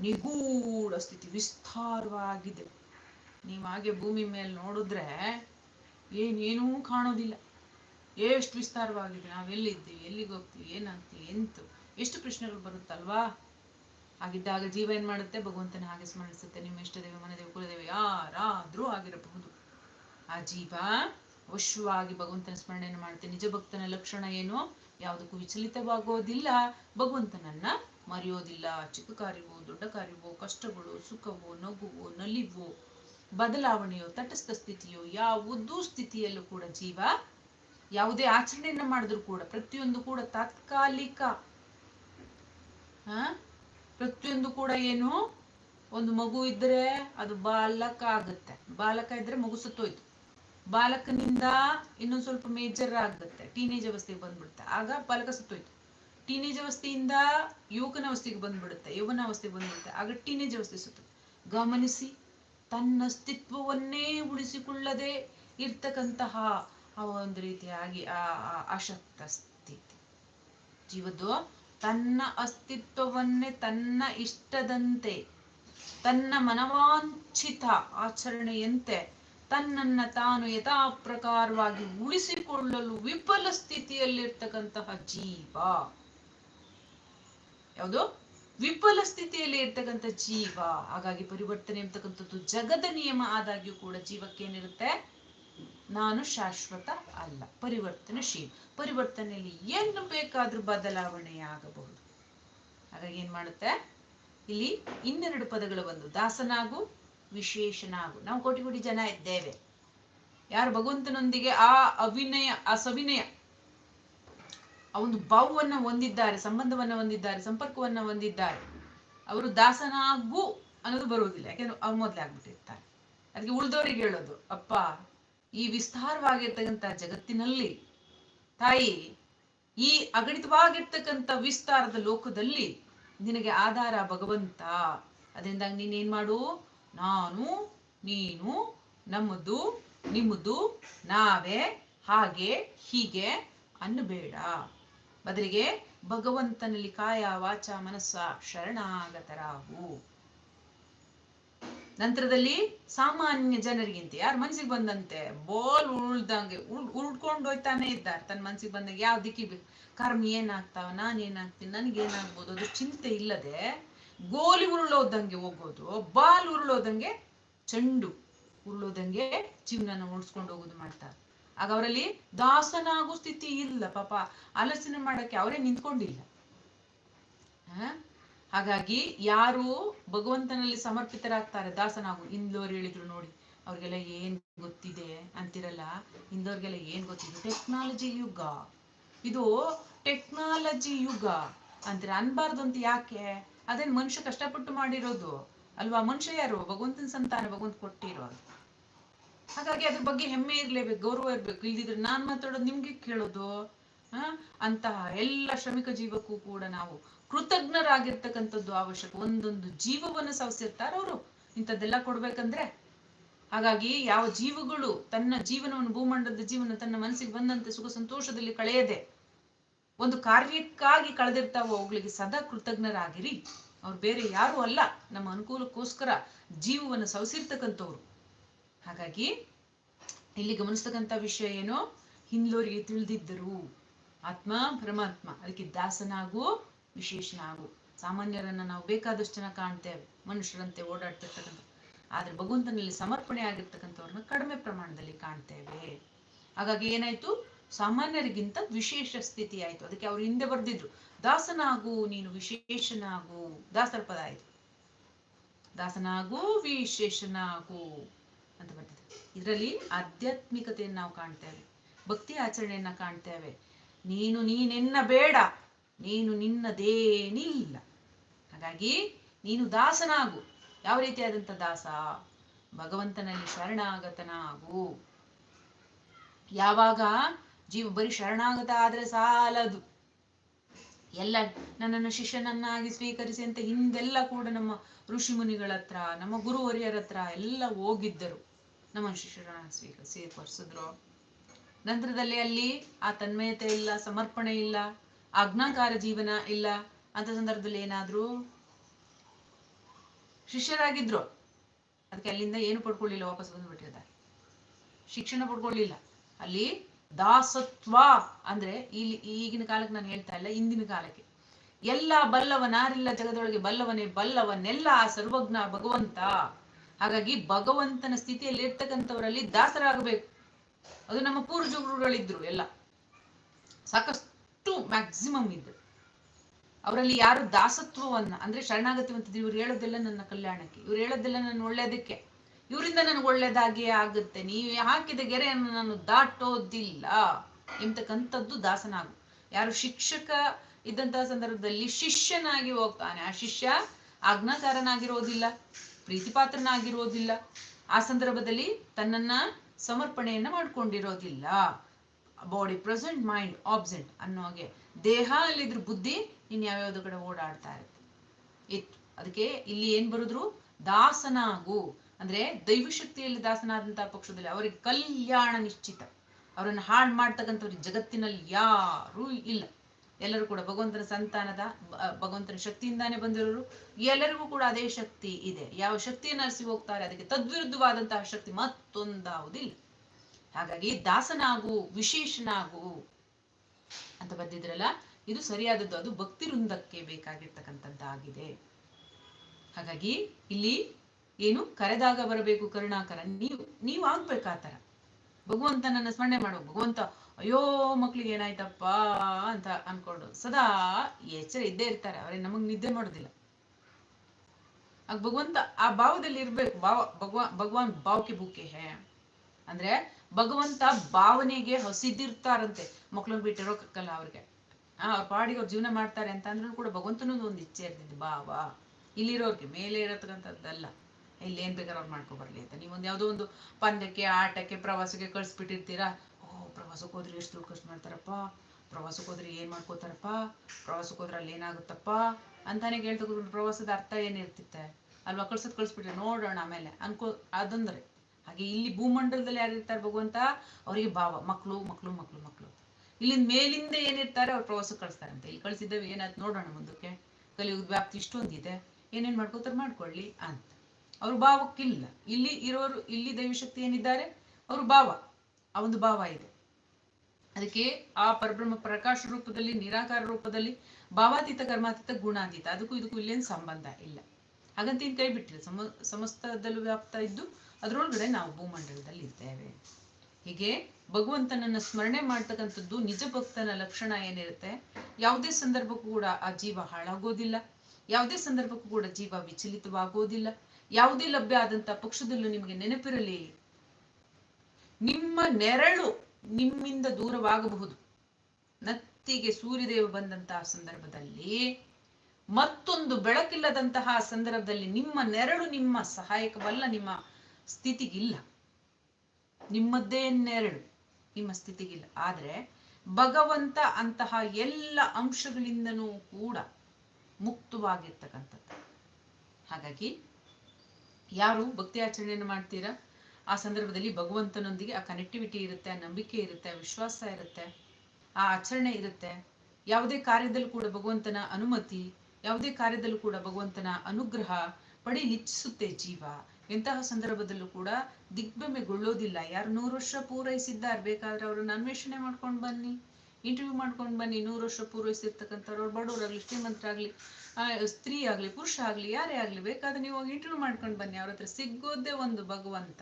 ನಿಗೂಢ ಸ್ಥಿತಿ ವಿಸ್ತಾರವಾಗಿದೆ. ನೀವು ಹಾಗೆ ಭೂಮಿ ಮೇಲೆ ನೋಡಿದ್ರೆ ಏನೇನೂ ಕಾಣೋದಿಲ್ಲ. ಎಷ್ಟು ವಿಸ್ತಾರವಾಗಿದೆ ನಾವೆಲ್ಲಿದ್ದೀವಿ ಎಲ್ಲಿಗೆ ಹೋಗ್ತೀವಿ, ಏನಾಗ್ತೀವಿ, ಎಂತು, ಎಷ್ಟು ಪ್ರಶ್ನೆಗಳು ಬರುತ್ತಲ್ವಾ? ಹಾಗಿದ್ದಾಗ ಜೀವ ಏನು ಮಾಡುತ್ತೆ? ಭಗವಂತನ ಹಾಗೆ ಸ್ಮರಣಿಸುತ್ತೆ ನಿಮ್ಮ ಇಷ್ಟದೇವ, ಮನದೇವ, ಕುಲದೇವ ಯಾರಾದರೂ ಆಗಿರಬಹುದು. ಆ ಜೀವ ಅವಶ್ಯವಾಗಿ ಭಗವಂತನ ಸ್ಮರಣೆಯನ್ನು ಮಾಡುತ್ತೆ. ನಿಜ ಭಕ್ತನ ಲಕ್ಷಣ ಏನು? ಯಾವುದಕ್ಕೂ ವಿಚಲಿತವಾಗೋದಿಲ್ಲ. ಭಗವಂತನನ್ನ ಮರೆಯೋದಿಲ್ಲ. ಚಿಕ್ಕ ಕಾರ್ಯವೋ, ದೊಡ್ಡ ಕಾರ್ಯವೋ, ಕಷ್ಟಗಳು, ಸುಖವೋ, ನಗುವೋ, ನಲಿವೋ, ಬದಲಾವಣೆಯೋ, ತಟಸ್ಥ ಸ್ಥಿತಿಯೋ, ಯಾವುದೂ ಸ್ಥಿತಿಯಲ್ಲೂ ಕೂಡ ಜೀವ ಯಾವುದೇ ಆಚರಣೆಯನ್ನ ಮಾಡಿದ್ರು ಕೂಡ ಪ್ರತಿಯೊಂದು ಕೂಡ ತಾತ್ಕಾಲಿಕ, ಆ? ಪ್ರತಿಯೊಂದು ಕೂಡ ಏನು? ಒಂದು ಮಗು ಇದ್ರೆ ಅದು ಬಾಲಕ ಆಗುತ್ತೆ. ಬಾಲಕ ಇದ್ರೆ ಮಗು ಸತ್ತೋಯ್ತು. ಬಾಲಕನಿಂದ ಇನ್ನೊಂದ್ ಸ್ವಲ್ಪ ಮೇಜರ್ ಆಗುತ್ತೆ. ಟೀನೇಜ್ ಅವಸ್ಥೆಗೆ ಬಂದ್ಬಿಡುತ್ತೆ. ಆಗ ಬಾಲಕ ಸತ್ತೋಯ್ತು. ಟೀನೇಜ್ ಅವಸ್ಥೆಯಿಂದ ಯುವಕನ ಅವಸ್ಥೆಗೆ ಬಂದ್ಬಿಡುತ್ತೆ, ಯೌವನ ಅವಸ್ಥೆಗೆ ಬಂದ್ಬಿಡುತ್ತೆ. ಆಗ ಟೀನೇಜ್ ಅವಸ್ಥೆ ಸುತ್ತ ಗಮನಿಸಿ, ತನ್ನ ಅಸ್ತಿತ್ವವನ್ನೇ ಉಳಿಸಿಕೊಳ್ಳದೆ ಇರ್ತಕ್ಕಂತಹ ಆ ಒಂದು ರೀತಿಯಾಗಿ ಆ ಅಶಕ್ತ ಸ್ಥಿತಿ. ಜೀವದ್ದು ತನ್ನ ಅಸ್ತಿತ್ವವನ್ನೇ, ತನ್ನ ಇಷ್ಟದಂತೆ, ತನ್ನ ಮನವಾಂಛಿತ ಆಚರಣೆಯಂತೆ, ತನ್ನನ್ನ ತಾನು ಯಥಾ ಪ್ರಕಾರವಾಗಿ ಉಳಿಸಿಕೊಳ್ಳಲು ವಿಫಲ ಸ್ಥಿತಿಯಲ್ಲಿರ್ತಕ್ಕಂತಹ ಜೀವ. ಯಾವುದು? ವಿಫಲ ಸ್ಥಿತಿಯಲ್ಲಿ ಇರ್ತಕ್ಕಂಥ ಜೀವ. ಹಾಗಾಗಿ ಪರಿವರ್ತನೆ ಅಂತಕ್ಕಂಥದ್ದು ಜಗದ ನಿಯಮ ಆದಾಗ್ಯೂ ಕೂಡ ಜೀವಕ್ಕೆ ಏನಿರುತ್ತೆ? ನಾನು ಶಾಶ್ವತ ಅಲ್ಲ. ಪರಿವರ್ತನಶೀಲ. ಪರಿವರ್ತನೆಯಲ್ಲಿ ಏನು ಬೇಕಾದ್ರೂ ಬದಲಾವಣೆಯಾಗಬಹುದು. ಹಾಗಾಗಿ ಏನ್ ಮಾಡುತ್ತೆ? ಇಲ್ಲಿ ಇನ್ನೆರಡು ಪದಗಳು ಬಂದು ದಾಸನಾಗು, ವಿಶೇಷನಾಗು. ನಾವು ಕೋಟಿ ಕೋಟಿ ಜನ ಇದ್ದೇವೆ. ಯಾರು ಭಗವಂತನೊಂದಿಗೆ ಆ ಅವಿನಯ ಆ ಸವಿನಯ ಒಂದು ಭಾವವನ್ನು ಹೊಂದಿದ್ದಾರೆ, ಸಂಬಂಧವನ್ನ ಹೊಂದಿದ್ದಾರೆ, ಸಂಪರ್ಕವನ್ನ ಹೊಂದಿದ್ದಾರೆ. ಅವರು ದಾಸನಾಗು ಅನ್ನೋದು ಬರುವುದಿಲ್ಲ. ಯಾಕೆಂದ್ರೆ ಅವ್ರು ಮೊದಲೇ ಆಗ್ಬಿಟ್ಟಿರ್ತಾರೆ. ಅದಕ್ಕೆ ಉಳಿದವರಿಗೆ ಹೇಳೋದು, ಅಪ್ಪ, ಈ ವಿಸ್ತಾರವಾಗಿರ್ತಕ್ಕಂಥ ಜಗತ್ತಿನಲ್ಲಿ ತಾಯಿ, ಈ ಅಗಣಿತವಾಗಿರ್ತಕ್ಕಂಥ ವಿಸ್ತಾರದ ಲೋಕದಲ್ಲಿ ನಿನಗೆ ಆಧಾರ ಭಗವಂತ. ಅದರಿಂದ ನೀನೇನ್ ಮಾಡು? ನಾನು, ನೀನು, ನಮ್ಮದು, ನಿಮ್ಮದು, ನಾವೇ, ಹಾಗೆ, ಹೀಗೆ ಅನ್ನಬೇಡ. ಬದಲಿಗೆ ಭಗವಂತನಲ್ಲಿ ಕಾಯ ವಾಚ ಮನಸ್ಸ ಶರಣಾಗತರಾಹು ನಂತರದಲ್ಲಿ ಸಾಮಾನ್ಯ ಜನರಿಗಿಂತ ಯಾರು ಮನ್ಸಿಗೆ ಬಂದಂತೆ ಬೋಲ್ ಉಳ್ದಂಗೆ ಉಳ್ ಉಳ್ಕೊಂಡು ಹೋಯ್ತಾನೆ ಇದ್ದಾರೆ. ತನ್ನ ಮನ್ಸಿಗೆ ಬಂದಂಗೆ ಯಾವ ದಿಕ್ಕಿ ಕರ್ಮ ಏನಾಗ್ತಾವ, ನಾನು ಏನಾಗ್ತೀನಿ ನನಗೆ ಏನಾಗ್ಬೋದು ಅದು ಚಿಂತೆ ಇಲ್ಲದೆ ಗೋಲಿ ಉರುಳೋದಂಗೆ ಹೋಗೋದು, ಬಾಲ್ ಉರುಳೋದಂಗೆ ಚೆಂಡು ಉರುಳೋದಂಗೆ ಜೀವನನ ಓಡಿಸ್ಕೊಂಡು ಹೋಗೋದು ಮಾಡ್ತಾರೆ. ಆಗ ಅವರಲ್ಲಿ ದಾಸನಾಗೋ ಸ್ಥಿತಿ ಇಲ್ಲ, ಪಾಪ ಆಲೋಚನೆ ಮಾಡಕ್ಕೆ ಅವರೇ ನಿಂತ್ಕೊಂಡಿಲ್ಲ? ಹಾಗಾಗಿ ಯಾರು ಭಗವಂತನಲ್ಲಿ ಸಮರ್ಪಿತರಾಗ್ತಾರೆ ದಾಸನಾಗು? ಇಂದೋರು ಹೇಳಿದ್ರು ನೋಡಿ, ಅವ್ರಿಗೆಲ್ಲ ಏನ್ ಗೊತ್ತಿದೆ ಅಂತಿರಲ್ಲ? ಇಂದವ್ರಿಗೆಲ್ಲ ಏನ್ ಗೊತ್ತಿದೆ? ಟೆಕ್ನಾಲಜಿ ಯುಗ. ಇದು ಟೆಕ್ನಾಲಜಿ ಯುಗ ಅಂತೀರ ಅನ್ಬಾರ್ದು ಅಂತ ಯಾಕೆ? ಅದೇನ್ ಮನುಷ್ಯ ಕಷ್ಟಪಟ್ಟು ಮಾಡಿರೋದು ಅಲ್ವಾ? ಮನುಷ್ಯ ಯಾರು? ಭಗವಂತನ ಸಂತಾನ ಭಗವಂತ ಕೊಟ್ಟಿರೋದು. ಹಾಗಾಗಿ ಅದ್ರ ಬಗ್ಗೆ ಹೆಮ್ಮೆ ಇರ್ಲೇಬೇಕು, ಗೌರವ ಇರ್ಬೇಕು. ಇಲ್ದಿದ್ರೆ ನಾನ್ ಮಾತಾಡೋದು ನಿಮ್ಗೆ ಕೇಳೋದು ಅಂತಹ ಎಲ್ಲ ಶ್ರಮಿಕ ಜೀವಕ್ಕೂ ಕೂಡ ನಾವು ಕೃತಜ್ಞರಾಗಿರ್ತಕ್ಕಂಥದ್ದು ಅವಶ್ಯಕ. ಒಂದೊಂದು ಜೀವವನ್ನು ಸವಸಿರ್ತಾರ ಅವರು. ಇಂಥದ್ದೆಲ್ಲ ಕೊಡ್ಬೇಕಂದ್ರೆ, ಹಾಗಾಗಿ ಯಾವ ಜೀವಗಳು ತನ್ನ ಜೀವನವನ್ನು, ಭೂಮಂಡಲದ ಜೀವನ ತನ್ನ ಮನಸ್ಸಿಗೆ ಬಂದಂತೆ ಸುಖ ಸಂತೋಷದಲ್ಲಿ ಕಳೆಯದೆ, ಒಂದು ಕಾರ್ಯಕ್ಕಾಗಿ ಕಳೆದಿರ್ತಾವೋ ಅವುಗಳಿಗೆ ಸದಾ ಕೃತಜ್ಞರಾಗಿರಿ. ಅವ್ರು ಬೇರೆ ಯಾರು ಅಲ್ಲ. ನಮ್ಮ ಅನುಕೂಲಕ್ಕೋಸ್ಕರ ಜೀವವನ್ನು ಸವಸಿರ್ತಕ್ಕಂಥವ್ರು. ಹಾಗಾಗಿ ಇಲ್ಲಿ ಗಮನಿಸ್ತಕ್ಕಂಥ ವಿಷಯ ಏನು? ಹಿಂದ್ಲೋರಿಗೆ ತಿಳಿದಿದ್ದರು ಆತ್ಮ, ಪರಮಾತ್ಮ, ಅದಕ್ಕೆ ದಾಸನಾಗು, ವಿಶೇಷನಾಗು. ಸಾಮಾನ್ಯರನ್ನ ನಾವು ಬೇಕಾದಷ್ಟು ಜನ ಕಾಣ್ತೇವೆ, ಮನುಷ್ಯರಂತೆ ಓಡಾಡ್ತಿರ್ತಕ್ಕಂಥ. ಆದ್ರೆ ಭಗವಂತನಲ್ಲಿ ಸಮರ್ಪಣೆ ಆಗಿರ್ತಕ್ಕಂಥವ್ರನ್ನ ಕಡಿಮೆ ಪ್ರಮಾಣದಲ್ಲಿ ಕಾಣ್ತೇವೆ. ಹಾಗಾಗಿ ಏನಾಯ್ತು? ಸಾಮಾನ್ಯರಿಗಿಂತ ವಿಶೇಷ ಸ್ಥಿತಿ ಆಯ್ತು ಅದಕ್ಕೆ ಅವ್ರು ಹಿಂದೆ ಬರ್ದಿದ್ರು. ದಾಸನಾಗು, ನೀನು ವಿಶೇಷನಾಗು. ದಾಸರ ಪದ ಆಯ್ತು. ದಾಸನಾಗು, ವಿಶೇಷನಾಗು. ಅಂತ ಬರ್ತದೆ. ಇದರಲ್ಲಿ ಆಧ್ಯಾತ್ಮಿಕತೆಯನ್ನು ನಾವು ಕಾಣ್ತೇವೆ, ಭಕ್ತಿ ಆಚರಣೆಯನ್ನ ಕಾಣ್ತೇವೆ. ನೀನು ನೀನೆನ್ನ ಬೇಡ, ನೀನು ನಿನ್ನದೇನಿಲ್ಲ ಹಾಗಾಗಿ ನೀನು ದಾಸನಾಗು. ಯಾವ ರೀತಿಯಾದಂಥ ದಾಸ? ಭಗವಂತನಲ್ಲಿ ಶರಣಾಗತನಾಗು. ಯಾವಾಗ? ಜೀವ ಬರೀ ಶರಣಾಗತ ಆದ್ರೆ ಸಾಲದು. ಎಲ್ಲ ನನ್ನನ್ನು ಶಿಷ್ಯನನ್ನಾಗಿ ಸ್ವೀಕರಿಸಿ ಅಂತ ಹಿಂದೆಲ್ಲ ಕೂಡ ನಮ್ಮ ಋಷಿ ಮುನಿಗಳ ಹತ್ರ ನಮ್ಮ ಗುರುವರಿಯರ ಹತ್ರ ಎಲ್ಲ ಹೋಗಿದ್ದರು. ನಮ್ಮ ಶಿಷ್ಯರನ್ನ ಸ್ವೀಕ ಸ್ವೀಕರಿಸಿದ್ರು ನಂತರದಲ್ಲಿ ಅಲ್ಲಿ ಆ ತನ್ಮಯತೆ ಇಲ್ಲ, ಸಮರ್ಪಣೆ ಇಲ್ಲ, ಆಜ್ಞಾಕಾರ ಜೀವನ ಇಲ್ಲ. ಅಂತ ಸಂದರ್ಭದಲ್ಲಿ ಏನಾದ್ರು ಶಿಷ್ಯರಾಗಿದ್ರು. ಅದಕ್ಕೆ ಅಲ್ಲಿಂದ ಏನು ಪಡ್ಕೊಳ್ಳಿಲ್ಲ, ವಾಪಸ್ ಬಂದ್ಬಿಟ್ಟಿದ್ದಾರೆ. ಶಿಕ್ಷಣ ಪಡ್ಕೊಳ್ಳಿಲ್ಲ. ಅಲ್ಲಿ ದಾಸತ್ವ ಅಂದ್ರೆ ಇಲ್ಲಿ ಈಗಿನ ಕಾಲಕ್ಕೆ ನಾನು ಹೇಳ್ತಾ ಇಲ್ಲ, ಇಂದಿನ ಕಾಲಕ್ಕೆ. ಎಲ್ಲ ಬಲ್ಲವನಾರಿಲ್ಲ ಜಗದೊಳಗೆ ಬಲ್ಲವನೇ ಬಲ್ಲವನೆಲ್ಲ ಸರ್ವಜ್ಞ ಭಗವಂತ. ಹಾಗಾಗಿ ಭಗವಂತನ ಸ್ಥಿತಿಯಲ್ಲಿ ಇರ್ತಕ್ಕಂಥವರಲ್ಲಿ ದಾಸರಾಗಬೇಕು. ಅದು ನಮ್ಮ ಪೂರ್ವಜರುಗಳಿದ್ರು ಎಲ್ಲ. ಸಾಕಷ್ಟು ಮ್ಯಾಕ್ಸಿಮಮ್ ಇದ್ರು ಅವರಲ್ಲಿ ಯಾರು ದಾಸತ್ವವನ್ನ, ಅಂದ್ರೆ ಶರಣಾಗತಿವಂತಿದ್ರು ಇವ್ರು ಹೇಳೋದೆಲ್ಲ ನನ್ನ ಕಲ್ಯಾಣಕ್ಕೆ, ಇವ್ರು ಹೇಳೋದೆಲ್ಲ ನನ್ನ ಒಳ್ಳೇದಕ್ಕೆ. ಇವರಿಂದ ನನಗೆ ಒಳ್ಳೇದಾಗಿಯೇ ಆಗುತ್ತೆ. ನೀವು ಹಾಕಿದ ಗೆರೆಯನ್ನು ನಾನು ದಾಟೋದಿಲ್ಲ ಎಂತಕ್ಕಂಥದ್ದು ದಾಸನಾಗು. ಯಾರು ಶಿಕ್ಷಕ ಇದ್ದಂತಹ ಸಂದರ್ಭದಲ್ಲಿ ಶಿಷ್ಯನಾಗಿ ಹೋಗ್ತಾನೆ. ಆ ಶಿಷ್ಯ ಆಜ್ಞಾಕಾರನಾಗಿರೋದಿಲ್ಲ. ಪ್ರೀತಿಪಾತ್ರನಾಗಿರೋದಿಲ್ಲ. ಆ ಸಂದರ್ಭದಲ್ಲಿ ತನ್ನನ್ನ ಸಮರ್ಪಣೆಯನ್ನ ಮಾಡ್ಕೊಂಡಿರೋದಿಲ್ಲ. ಬಾಡಿ ಪ್ರೆಸೆಂಟ್ ಮೈಂಡ್ ಆಬ್ಸೆಂಟ್ ಅನ್ನೋ ಹಾಗೆ. ದೇಹ ಅಲ್ಲಿದ್ರ ಬುದ್ಧಿ ಇನ್ ಯಾವ್ಯಾವ್ದು ಕಡೆ ಓಡಾಡ್ತಾ ಇರುತ್ತೆ. ಇತ್ತು ಅದಕ್ಕೆ ಇಲ್ಲಿ ಏನ್ ಬರುದ್ರು? ದಾಸನಾಗು. ಅಂದ್ರೆ ದೈವಶಕ್ತಿಯಲ್ಲಿ ದಾಸನಾದಂತಹ ಪಕ್ಷದಲ್ಲಿ ಅವರಿಗೆ ಕಲ್ಯಾಣ ನಿಶ್ಚಿತ. ಅವರನ್ನು ಹಾಳು ಮಾಡ್ತಕ್ಕಂಥವ್ರಿಗೆ ಜಗತ್ತಿನಲ್ಲಿ ಯಾರೂ ಇಲ್ಲ. ಎಲ್ಲರೂ ಕೂಡ ಭಗವಂತನ ಸಂತಾನದ ಭಗವಂತನ ಶಕ್ತಿಯಿಂದಾನೇ ಬಂದಿರೋರು. ಎಲ್ಲರಿಗೂ ಕೂಡ ಅದೇ ಶಕ್ತಿ ಇದೆ. ಯಾವ ಶಕ್ತಿಯನ್ನು ಅರಸಿ ಹೋಗ್ತಾರೆ, ಅದಕ್ಕೆ ತದ್ವಿರುದ್ಧವಾದಂತಹ ಶಕ್ತಿ ಮತ್ತೊಂದಾವುದಿಲ್ಲ. ಹಾಗಾಗಿ ದಾಸನಾಗು, ವಿಶೇಷನಾಗು ಅಂತ ಬಂದಿದ್ರಲ್ಲ ಇದು ಸರಿಯಾದದ್ದು. ಅದು ಭಕ್ತಿ ವೃಂದಕ್ಕೆ ಬೇಕಾಗಿರ್ತಕ್ಕಂಥದ್ದಾಗಿದೆ. ಹಾಗಾಗಿ ಇಲ್ಲಿ ಏನು ಕರೆದಾಗ ಬರಬೇಕು ಕರುಣಾಕರ, ನೀವು ನೀವು ಆಗ್ಬೇಕು ಭಗವಂತನನ್ನ ಸ್ಮರಣೆ ಮಾಡು. ಭಗವಂತ, ಅಯ್ಯೋ, ಮಕ್ಳಿಗೆ ಏನಾಯ್ತಪ್ಪ ಅಂತ ಅನ್ಕೊಂಡು ಸದಾ ಎಚ್ಚರ ಇದ್ದೇ ಇರ್ತಾರೆ. ಅವರೇ ನಮಗ್ ನಿದ್ದೆ ಮಾಡೋದಿಲ್ಲ. ಭಗವಂತ ಆ ಭಾವದಲ್ಲಿ ಇರ್ಬೇಕು. ಭಾವ ಭಗವಾನ್ ಭಗವಾನ್ ಭಾವಕ್ಕೆ ಬುಕ್ಕೆ ಹೇ. ಅಂದ್ರೆ ಭಗವಂತ ಭಾವನೆಗೆ ಹಸಿದಿರ್ತಾರಂತೆ. ಮಕ್ಳನ್ನ ಬಿಟ್ಟಿರೋಕಲ್ಲ ಅವ್ರಿಗೆ. ಆ ಪಾಡಿಗೆ ಅವ್ರು ಜೀವನ ಮಾಡ್ತಾರೆ ಅಂತ ಅಂದ್ರೂ ಕೂಡ ಭಗವಂತನೂ ಒಂದು ಇಚ್ಛೆ ಇರ್ತಿದ್ದು ಭಾವ. ಇಲ್ಲಿರೋರ್ಗೆ ಮೇಲೆ ಇರತಕ್ಕಂಥದ್ದಲ್ಲ. ಇಲ್ಲಿ ಏನ್ ಬೇಕಾದ್ರೆ ಅವ್ರು ಮಾಡ್ಕೊ ಬರ್ಲಿ ಅಂತ. ನೀವೊಂದು ಯಾವುದೋ ಒಂದು ಪಂದ್ಯಕ್ಕೆ, ಆಟಕ್ಕೆ, ಪ್ರವಾಸಕ್ಕೆ ಕಳಿಸ್ಬಿಟ್ಟಿರ್ತೀರಾ? ಓ, ಪ್ರವಾಸಕ್ಕೆ ಹೋದ್ರೆ ಎಷ್ಟು ದುಡ್ಡು ಖರ್ಚು ಮಾಡ್ತಾರಪ್ಪ? ಪ್ರವಾಸಕ್ಕೆ ಹೋದ್ರೆ ಏನ್ ಮಾಡ್ಕೋತಾರಪ್ಪ? ಪ್ರವಾಸಕ್ಕೆ ಹೋದ್ರೆ ಅಲ್ಲಿ ಏನಾಗುತ್ತಪ್ಪ ಅಂತಾನೆ ಕೇಳ್ತಕ್ಕ ಪ್ರವಾಸದ ಅರ್ಥ ಏನಿರ್ತಿತ್ತೆ ಅಲ್ವಾ? ಕಳ್ಸೋದ್ ಕಳಿಸ್ಬಿಟ್ರೆ ನೋಡೋಣ ಆಮೇಲೆ. ಅನ್ಕೋ, ಅದಂದ್ರೆ. ಹಾಗೆ ಇಲ್ಲಿ ಭೂಮಂಡಲದಲ್ಲಿ ಯಾರಿರ್ತಾರೆ ಭಗವಂತ? ಅವರಿಗೆ ಭಾವ. ಮಕ್ಕಳು ಮಕ್ಕಳು ಮಕ್ಕಳು ಮಕ್ಕಳು ಇಲ್ಲಿಂದ ಮೇಲಿಂದ ಏನಿರ್ತಾರೆ ಅವ್ರು ಪ್ರವಾಸಕ್ಕೆ ಕಳಿಸ್ತಾರಂತೆ ಇಲ್ಲಿ ಕಳಿಸಿದ್ದೇವೆ ಏನಾಯ್ತು ನೋಡೋಣ ಮುಂದಕ್ಕೆ. ಕಲಿಯುಗದ ವ್ಯಾಪ್ತಿ ಇಷ್ಟೊಂದಿದೆ. ಏನೇನ್ ಮಾಡ್ಕೋತಾರೆ ಮಾಡ್ಕೊಳ್ಳಿ ಅಂತ. ಅವ್ರ ಭಾವಕ್ಕಿಲ್ಲ. ಇಲ್ಲಿ ಇರೋರು, ಇಲ್ಲಿ ದೈವಶಕ್ತಿ ಏನಿದ್ದಾರೆ? ಅವ್ರ ಭಾವ, ಆ ಒಂದು ಭಾವ ಇದೆ. ಅದಕ್ಕೆ ಆ ಪರಬ್ರಹ್ಮ ಪ್ರಕಾಶ ರೂಪದಲ್ಲಿ, ನಿರಾಕಾರ ರೂಪದಲ್ಲಿ, ಭಾವಾತೀತ, ಕರ್ಮಾತೀತ, ಗುಣಾತೀತ, ಅದಕ್ಕೂ ಇದಕ್ಕೂ ಇಲ್ಲೇನು ಸಂಬಂಧ ಇಲ್ಲ. ಹಾಗಂತ ಇನ್ ಕೈ ಬಿಟ್ಟಿಲ್ಲ ಸಮ, ಸಮಸ್ತದಲ್ಲೂ ವ್ಯಾಪ್ತ ಇದ್ದು ಅದರೊಳಗಡೆ ನಾವು ಭೂಮಂಡಲದಲ್ಲಿ ಇದ್ದೇವೆ. ಹೀಗೆ ಭಗವಂತನನ್ನ ಸ್ಮರಣೆ ಮಾಡ್ತಕ್ಕಂಥದ್ದು ನಿಜ ಭಕ್ತನ ಲಕ್ಷಣ ಏನಿರುತ್ತೆ? ಯಾವುದೇ ಸಂದರ್ಭಕ್ಕೂ ಕೂಡ ಆ ಜೀವ ಹಾಳಾಗೋದಿಲ್ಲ. ಯಾವುದೇ ಸಂದರ್ಭಕ್ಕೂ ಕೂಡ ಜೀವ ವಿಚಲಿತವಾಗೋದಿಲ್ಲ. ಯಾವುದೇ ಲಭ್ಯ ಆದಂತ ಪಕ್ಷದಲ್ಲೂ ನಿಮಗೆ ನೆನಪಿರಲಿ. ನಿಮ್ಮ ನೆರಳು ನಿಮ್ಮಿಂದ ದೂರವಾಗಬಹುದು. ನತ್ತಿಗೆ ಸೂರ್ಯದೇವ ಬಂದಂತಹ ಸಂದರ್ಭದಲ್ಲಿ, ಮತ್ತೊಂದು ಬೆಳಕಿಲ್ಲದಂತಹ ಸಂದರ್ಭದಲ್ಲಿ ನಿಮ್ಮ ನೆರಳು ನಿಮ್ಮ ಸಹಾಯಕವಲ್ಲ, ನಿಮ್ಮ ಸ್ಥಿತಿಗಿಲ್ಲ. ನಿಮ್ಮದ್ದೇ ನೆರಳು, ನಿಮ್ಮ ಸ್ಥಿತಿಗಿಲ್ಲ. ಆದ್ರೆ ಭಗವಂತ ಅಂತಹ ಎಲ್ಲ ಅಂಶಗಳಿಂದನೂ ಕೂಡ ಮುಕ್ತವಾಗಿರ್ತಕ್ಕಂಥದ್ದು. ಹಾಗಾಗಿ ಯಾರು ಭಕ್ತಿ ಆಚರಣೆಯನ್ನು ಮಾಡ್ತೀರಾ? ಆ ಸಂದರ್ಭದಲ್ಲಿ ಭಗವಂತನೊಂದಿಗೆ ಆ ಕನೆಕ್ಟಿವಿಟಿ ಇರುತ್ತೆ ನಂಬಿಕೆ ಇರುತ್ತೆ ವಿಶ್ವಾಸ ಇರುತ್ತೆ, ಆ ಆಚರಣೆ ಇರುತ್ತೆ. ಯಾವುದೇ ಕಾರ್ಯದಲ್ಲೂ ಕೂಡ ಭಗವಂತನ ಅನುಮತಿ, ಯಾವುದೇ ಕಾರ್ಯದಲ್ಲೂ ಕೂಡ ಭಗವಂತನ ಅನುಗ್ರಹ ಪಡೀಲಿಚ್ಛಿಸುತ್ತೆ ಜೀವ. ಎಂತಹ ಸಂದರ್ಭದಲ್ಲೂ ಕೂಡ ದಿಗ್ಭ್ರಮೆಗೊಳ್ಳೋದಿಲ್ಲ. ಯಾರು ನೂರು ವರ್ಷ ಪೂರೈಸಿದ್ದಾರೆ, ಬೇಕಾದ್ರೆ ಅವ್ರನ್ನ ಅನ್ವೇಷಣೆ ಮಾಡ್ಕೊಂಡು ಬನ್ನಿ. ಇಂಟರ್ವ್ಯೂ ಮಾಡ್ಕೊಂಡು ಬನ್ನಿ, ನೂರು ವರ್ಷ ಪೂರೈಸಿರ್ತಕ್ಕಂಥವ್ರು, ಅವ್ರು ಬಡವರಾಗ್ಲಿ, ಶ್ರೀಮಂತರಾಗ್ಲಿ ಸ್ತ್ರೀ ಆಗಲಿ ಪುರುಷ ಆಗಲಿ ಯಾರೇ ಆಗಲಿ ಬೇಕಾದ್ರೆ ನೀವು ಇಂಟರ್ವ್ಯೂ ಮಾಡ್ಕೊಂಡು ಬನ್ನಿ, ಅವ್ರ ಹತ್ರ ಸಿಗೋದೇ ಒಂದು ಭಗವಂತ.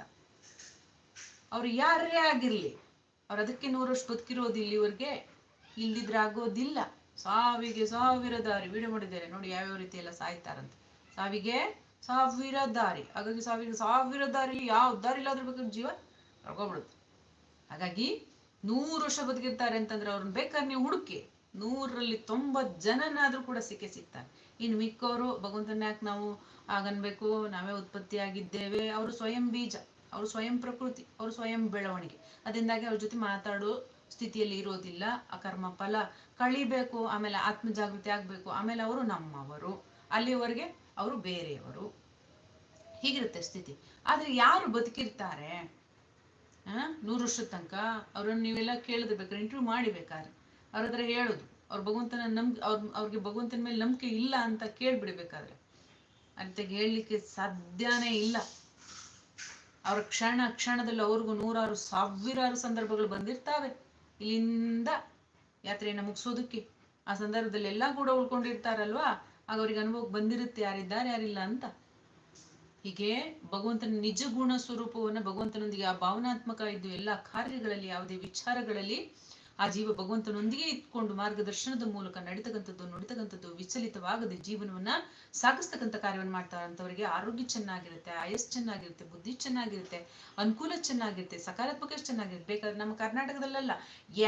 ಅವ್ರು ಯಾರೇ ಆಗಿರ್ಲಿ, ಅವ್ರು ಅದಕ್ಕೆ ನೂರು ವರ್ಷ ಬದುಕಿರೋದು ಇಲ್ಲಿವರೆಗೆ ಇಲ್ದಿದ್ರೆ ಆಗೋದಿಲ್ಲ. ಸಾವಿಗೆ ಸಾವಿರ ದಾರಿ ವಿಡಿಯೋ ಮಾಡಿದ್ದಾರೆ, ನೋಡಿ ಯಾವ್ಯಾವ ರೀತಿ ಎಲ್ಲ ಸಾಯ್ತಾರಂತ. ಸಾವಿಗೆ ಸಾವಿರ ದಾರಿ, ಹಾಗಾಗಿ ಸಾವಿಗೆ ಸಾವಿರ ದಾರಿ ಯಾವ ದಾರಿ ಇಲ್ಲಾದ್ರೂ ಬೇಕಾದ್ರೆ ಜೀವ ಕಳ್ಕೊಬಿಡುತ್ತೆ ಹಾಗಾಗಿ ನೂರು ವರ್ಷ ಬದುಕಿರ್ತಾರೆ ಅಂತಂದ್ರೆ ಅವ್ರನ್ನ ಬೇಕಾದ್ರೆ ನೀವು ಹುಡುಕಿ ನೂರರಲ್ಲಿ ತೊಂಬತ್ ಜನನಾದ್ರೂ ಕೂಡ ಸಿಕ್ಕೇ ಸಿಗ್ತಾರೆ. ಇನ್ ಮಿಕ್ಕವರು ಭಗವಂತನ ಯಾಕೆ ನಾವು ಆಗನ್ಬೇಕು? ನಾವೇ ಉತ್ಪತ್ತಿಯಾಗಿದ್ದೇವೆ. ಅವರು ಸ್ವಯಂ ಬೀಜ, ಅವರು ಸ್ವಯಂ ಪ್ರಕೃತಿ, ಅವರು ಸ್ವಯಂ ಬೆಳವಣಿಗೆ. ಅದರಿಂದಾಗಿ ಅವ್ರ ಜೊತೆ ಮಾತಾಡೋ ಸ್ಥಿತಿಯಲ್ಲಿ ಇರೋದಿಲ್ಲ. ಆ ಕರ್ಮ ಫಲ ಕಳಿಬೇಕು, ಆಮೇಲೆ ಆತ್ಮ ಜಾಗೃತಿ ಆಗ್ಬೇಕು. ಆಮೇಲೆ ಅವರು ನಮ್ಮವರು. ಅಲ್ಲಿವರೆಗೆ ಅವರು ಬೇರೆಯವರು. ಹೀಗಿರುತ್ತೆ ಸ್ಥಿತಿ. ಆದ್ರೆ ಯಾರು ಬದುಕಿರ್ತಾರೆ? ನೂರು ವರ್ಷದ ತನಕ ಅವ್ರನ್ನ ನೀವೆಲ್ಲ ಕೇಳಿದ್ರೆ ಬೇಕಾದ್ರೆ ಇಂಟರ್ವ್ಯೂ ಮಾಡಿ ಬೇಕಾದ್ರೆ. ಅವ್ರ ಹತ್ರ ಹೇಳೋದು. ಅವ್ರ ಭಗವಂತನ ನಮ್ ಅವ್ರ, ಅವ್ರಿಗೆ ಭಗವಂತನ ಮೇಲೆ ನಂಬಿಕೆ ಇಲ್ಲ ಅಂತ ಕೇಳ್ಬಿಡ್ಬೇಕಾದ್ರೆ ಅಂತ ಹೇಳಲಿಕ್ಕೆ ಸಾಧ್ಯನೇ ಇಲ್ಲ. ಅವ್ರ ಕ್ಷಣ ಕ್ಷಣದಲ್ಲಿ ಅವ್ರಿಗೂ ನೂರಾರು ಸಾವಿರಾರು ಸಂದರ್ಭಗಳು ಬಂದಿರ್ತಾವೆ. ಇಲ್ಲಿಂದ ಯಾತ್ರೆಯನ್ನು ಮುಗಿಸೋದಕ್ಕೆ. ಆ ಸಂದರ್ಭದಲ್ಲಿ ಎಲ್ಲ ಕೂಡ ಉಳ್ಕೊಂಡಿರ್ತಾರಲ್ವಾ? ಆಗ ಅವ್ರಿಗೆ ಅನುಭವಕ್ಕೆ ಬಂದಿರುತ್ತೆ ಯಾರಿದ್ದಾರೆ, ಯಾರಿಲ್ಲ ಅಂತ. ಹೀಗೆ ಭಗವಂತನ ನಿಜ ಗುಣ ಸ್ವರೂಪವನ್ನ ಭಗವಂತನೊಂದಿಗೆ ಆ ಭಾವನಾತ್ಮಕ ಇದ್ದು ಎಲ್ಲ ಕಾರ್ಯಗಳಲ್ಲಿ ಯಾವುದೇ ವಿಚಾರಗಳಲ್ಲಿ ಆ ಜೀವ ಭಗವಂತನೊಂದಿಗೆ ಇಟ್ಕೊಂಡು ಮಾರ್ಗದರ್ಶನದ ಮೂಲಕ ನಡೀತಕ್ಕಂಥದ್ದು, ನುಡಿತಕ್ಕಂಥದ್ದು ವಿಚಲಿತವಾಗದೆ ಜೀವನವನ್ನ ಸಾಗಿಸ್ತಕ್ಕಂಥ ಕಾರ್ಯವನ್ನು ಮಾಡ್ತಾರಂತವರಿಗೆ ಆರೋಗ್ಯ ಚೆನ್ನಾಗಿರುತ್ತೆ ಆಯಸ್ ಚೆನ್ನಾಗಿರುತ್ತೆ, ಬುದ್ಧಿ ಚೆನ್ನಾಗಿರುತ್ತೆ, ಅನುಕೂಲ ಚೆನ್ನಾಗಿರುತ್ತೆ, ಸಕಾರಾತ್ಮಕ ಚೆನ್ನಾಗಿರುತ್ತೆ. ಬೇಕಾದ್ರೆ ನಮ್ಮ ಕರ್ನಾಟಕದಲ್ಲೆಲ್ಲ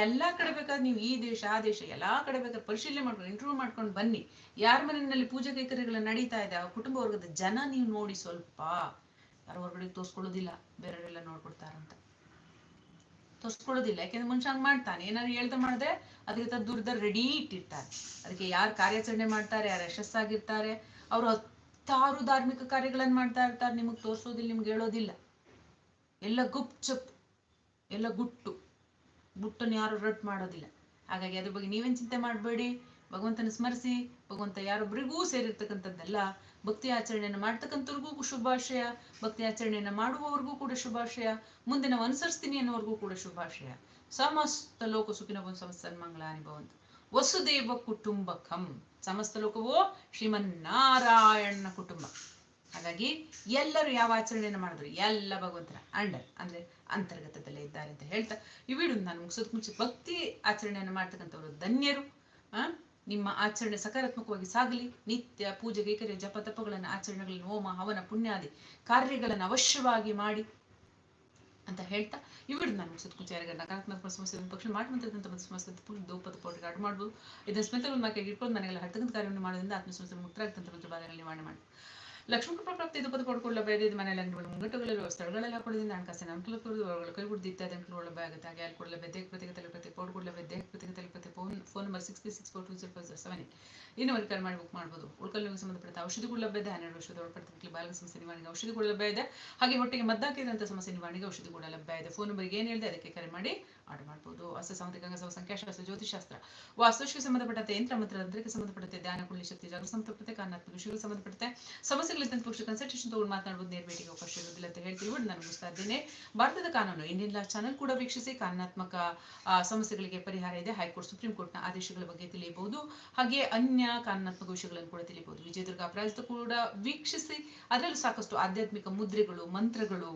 ಎಲ್ಲಾ ಕಡೆ ಬೇಕಾದ್ರೆ ನೀವು ಈ ದೇಶ, ಆ ದೇಶ, ಎಲ್ಲಾ ಕಡೆ ಬೇಕಾದ್ರೆ ಪರಿಶೀಲನೆ ಮಾಡ್ಕೊಂಡು ಇಂಟರ್ವ್ಯೂ ಮಾಡ್ಕೊಂಡು ಬನ್ನಿ. ಯಾರ ಮನೆಯಲ್ಲಿ ಪೂಜೆ ಕೈಕರ್ಯಗಳು ನಡೀತಾ ಇದೆ, ಆ ಕುಟುಂಬ ವರ್ಗದ ಜನ ನೀವು ನೋಡಿ ಸ್ವಲ್ಪ ಯಾರು ಹೊರಗಡೆ ತೋರಿಸ್ಕೊಳ್ಳೋದಿಲ್ಲ, ಬೇರೆಯವರೆಲ್ಲ ನೋಡ್ಕೊಡ್ತಾರಂತ. ತೋರ್ಸ್ಕೊಳ್ಳೋದಿಲ್ಲ. ಯಾಕೆಂದ್ರೆ ಮನುಷ್ಯ ಹಂಗ್ ಮಾಡ್ತಾನೆ. ಏನಾದ್ರು ಹೇಳ್ದೆ ಮಾಡದೆ ಅದಕ್ಕೆ ದುರ್ದ ರೆಡಿ ಇಟ್ಟಿರ್ತಾರೆ. ಅದಕ್ಕೆ ಯಾರು ಕಾರ್ಯಾಚರಣೆ ಮಾಡ್ತಾರೆ, ಯಾರು ಯಶಸ್ಸಾಗಿರ್ತಾರೆ ಅವರು ಹತ್ತಾರು ಧಾರ್ಮಿಕ ಕಾರ್ಯಗಳನ್ನ ಮಾಡ್ತಾ ಇರ್ತಾರೆ. ನಿಮಗೆ ತೋರ್ಸೋದಿಲ್ಲ, ನಿಮ್ಗೆ ಹೇಳೋದಿಲ್ಲ. ಎಲ್ಲ ಗುಪ್ಚುಪ್ ಎಲ್ಲ ಗುಟ್ಟು. ಗುಟ್ಟನ್ನು ಯಾರು ರಟ್ ಮಾಡೋದಿಲ್ಲ. ಹಾಗಾಗಿ ಅದ್ರ ಬಗ್ಗೆ ನೀವೇನ್ ಚಿಂತೆ ಮಾಡಬೇಡಿ. ಭಗವಂತನ ಸ್ಮರಿಸಿ, ಭಗವಂತ ಯಾರೊಬ್ಬರಿಗೂ ಸೇರಿರ್ತಕ್ಕಂಥದ್ದಲ್ಲ ಭಕ್ತಿ ಆಚರಣೆಯನ್ನು ಮಾಡ್ತಕ್ಕಂಥವ್ರಿಗೂ ಶುಭಾಶಯ. ಭಕ್ತಿ ಆಚರಣೆಯನ್ನು ಮಾಡುವವರಿಗೂ ಕೂಡ ಶುಭಾಶಯ. ಮುಂದೆ ನಾವು ಅನುಸರಿಸ್ತೀನಿ ಕೂಡ ಶುಭಾಶಯ. ಸಮಸ್ತ ಲೋಕ ಸುಖಿನ ಸಮಸ್ತ ಮಂಗಳಾನಿ ಭವಂತು. ವಸುದೇವ ಕುಟುಂಬಕಂ. ಸಮಸ್ತ ಲೋಕವೋ ಶ್ರೀಮನ್ನಾರಾಯಣನ ಕುಟುಂಬ. ಹಾಗಾಗಿ ಎಲ್ಲರೂ ಯಾವ ಆಚರಣೆಯನ್ನು ಮಾಡಿದ್ರು? ಎಲ್ಲ ಭಗವಂತರ ಅಂಡರ್ ಅಂದ್ರೆ ಅಂತರ್ಗತದಲ್ಲೇ ಇದ್ದಾರೆ ಅಂತ ಹೇಳ್ತಾ. ಈ ವಿಡಿಯೋ ನಾನು ಮುಗಿಸೋದಕ್ಕೆ ಮುಂಚೆ ಭಕ್ತಿ ಆಚರಣೆಯನ್ನು ಮಾಡ್ತಕ್ಕಂಥವ್ರು ಧನ್ಯರು. ಆ? ನಿಮ್ಮ ಆಚರಣೆ ಸಕಾರಾತ್ಮಕವಾಗಿ ಸಾಗಲಿ ನಿತ್ಯ ಪೂಜೆ ಕೈಕರ್ಯ ಜಪ ತಪಗಳನ್ನು ಆಚರಣೆಗಳನ್ನು ಹೋಮ ಹವನ ಪುಣ್ಯಾದಿ ಕಾರ್ಯಗಳನ್ನು ಅವಶ್ಯವಾಗಿ ಮಾಡಿ ಅಂತ ಹೇಳ್ತಾ ಈ ವಿಡಿಯೋ ನಾನು ಮುಗಿಸೋದಕ್ಕೆ ಮುಂಚೆ ನಕಾರಾತ್ಮಕ ಸಮಸ್ಯೆ ಒಂದು ಪಕ್ಷ ಮಾಡುವಂತ ಒಂದು ಸಮಸ್ಯೆ ದೋಪದ ಪೋಟಿಗೆ ಆಡ್ ಮಾಡ್ಬೋದು ಇದನ್ನ ಸ್ಮಿತ ಒಂದು ಮಾಕೆ ಇಟ್ಕೊಂಡು ಮನೆಗೆಲ್ಲ ಹರ್ತಕ್ಕಂಥ ಕಾರ್ಯವನ್ನು ಮಾಡೋದ್ರಿಂದ ಆತ್ಮಸಮಸ್ಯೆ ಮುಕ್ತರಾಗ್ತಂತ ಮಂತ್ರ ಬಾಧೆಗಳಲ್ಲಿ ಮಾಡಿ ಮಾಡಿ ಲಕ್ಷ್ಮೀ ಕೃಪಾ ಪ್ರಾಪ್ತಿ ಇದು ಪದ ಪಡ್ಕೊಳ್ಳಬಹುದು ಇದು ಮನೆಯಲ್ಲಿ ಅಂಗಡಿಗಳು ಮುಂಗಟ್ಟುಗಳಲ್ಲಿ ಸ್ಥಳಗಳಲ್ಲಿ ಹಾಕೊಳ್ಳೋದ್ರಿಂದ ಹಣಕಾಸಿನ ಅನುಕೂಲ ಕೊಡುವುದು ಕೈ ಬಿಡ್ದು ಇತ್ಯಾದಿ ಒಳ್ಳೆ ಆಗುತ್ತೆ ಹಾಗೆ ಅಲ್ಲಿ ಕೊಡಲೇ ದೇಹ ಪ್ರತಿಗೆ ತಲುಪತ್ತೆ ಕೋಡ್ ಕೊಡಲೇ ದೇಹ ಪ್ರತಿಗೆ ತಲುಪತ್ತೆ. Phone phone number six three six four two zero five seven ಇನ್ನು ಒಂದು ಕರೆ ಮಾಡಿ ಬುಕ್ ಮಾಡ್ಬೋದು. ಉಳ್ಕಲ್ಲಿ ಸಂಬಂಧಪಟ್ಟ ಲಭ್ಯ ಇದೆ ಹನ್ನೆರಡು ವರ್ಷದ ಒಳಪಡ್ತಿದ್ದಕ್ಕೆ ಬಾಲಕ ಸಮಸ್ಯೆ ನಿವಾರಣೆಗೆ ಔಷಧಿಗಳು ಲಭ್ಯ ಇದೆ ಹಾಗೆ ಹೊಟ್ಟೆಗೆ ಮದ್ದಾಕಿದಂಥ ಸಮಸ್ಯೆ ನಿವಾರಣೆಗೆ ಔಷಧಿ ಕೂಡ ಲಭ್ಯ ಇದೆ ಫೋನ್ ನಂಬರ್ಗೆ ಏನು ಹೇಳಿದೆ ಅದಕ್ಕೆ ಕರೆ ಮಾಡಿ. ಆರ್ಡರ್ ಮಾಡ್ಬೋದು. ಅಸ್ತ ಸಾಮಂತಿಕ ಅಂಗಸವ ಸಂಖ್ಯಾಶಾಸ್ತ್ರ ಜ್ಯೋತಿಷಾಸ್ತ್ರ ವಾಸ್ತುಶಿಗೆ ಸಂಬಂಧಪಟ್ಟಂತೆ ಯಂತ್ರ ಮಂತ್ರ ತಂತ್ರಕ್ಕೆ ಸಂಬಂಧಪಟ್ಟಂತೆ ಧ್ಯಾನ ಕುಳಿ ಶಕ್ತಿ ಜಾಗೃತಿ ಸಂಬಂಧಪಟ್ಟಂತೆ ಕಾನಾತ್ಮಕ ವಿಷಯಗಳಿಗೆ ಸಂಬಂಧಪಟ್ಟಂತೆ ಸಮಸ್ಯೆಗಳಿದ್ದಂತ ಪಕ್ಷ ಕನ್ಸಲ್ಟೇಷನ್ ತಗೊಂಡು ಮಾತನಾಡಬಹುದು ನೇರ ಭೇಟಿಗೆ ಅವಕಾಶ ಇರುವುದಿಲ್ಲ ಅಂತ ಹೇಳ್ತೀವಿ ನಾನು ಮುಗಿಸ್ತಾ ಇದ್ದೇನೆ. ಭಾರತದ ಕಾನೂನು, ಇಂಡಿಯನ್ ಲಾ ಚಾನಲ್ ಕೂಡ ವೀಕ್ಷಿಸಿ ಕಾನೂನಾತ್ಮಕ ಸಮಸ್ಯೆಗಳಿಗೆ ಪರಿಹಾರ ಇದೆ. ಹೈಕೋರ್ಟ್, ಸುಪ್ರೀಂ ಕೋರ್ಟ್ನ ಆದೇಶಗಳ ಬಗ್ಗೆ ತಿಳಿಯಬಹುದು. ಹಾಗೆ ಅನ್ಯ ಕಾನೂನಾತ್ಮಕ ವಿಷಯಗಳನ್ನು ಕೂಡ ತಿಳಿಯಬಹುದು. ವಿಜಯದುರ್ಗ ಅಪರಾಜಿತ ಕೂಡ ವೀಕ್ಷಿಸಿ. ಅದರಲ್ಲೂ ಸಾಕಷ್ಟು ಆಧ್ಯಾತ್ಮಿಕ ಮುದ್ರೆಗಳು, ಮಂತ್ರಗಳು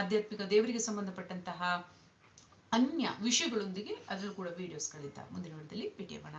ಆಧ್ಯಾತ್ಮಿಕ ದೇವರಿಗೆ ಸಂಬಂಧಪಟ್ಟಂತಹ ಅನ್ಯ ವಿಷಯಗಳೊಂದಿಗೆ ಅದರಲ್ಲೂ ಕೂಡ ವಿಡಿಯೋಸ್ಗಳಿದ್ದ ಮುಂದಿನ ವಾರದಲ್ಲಿ ಭೇಟಿಯಾಗೋಣ.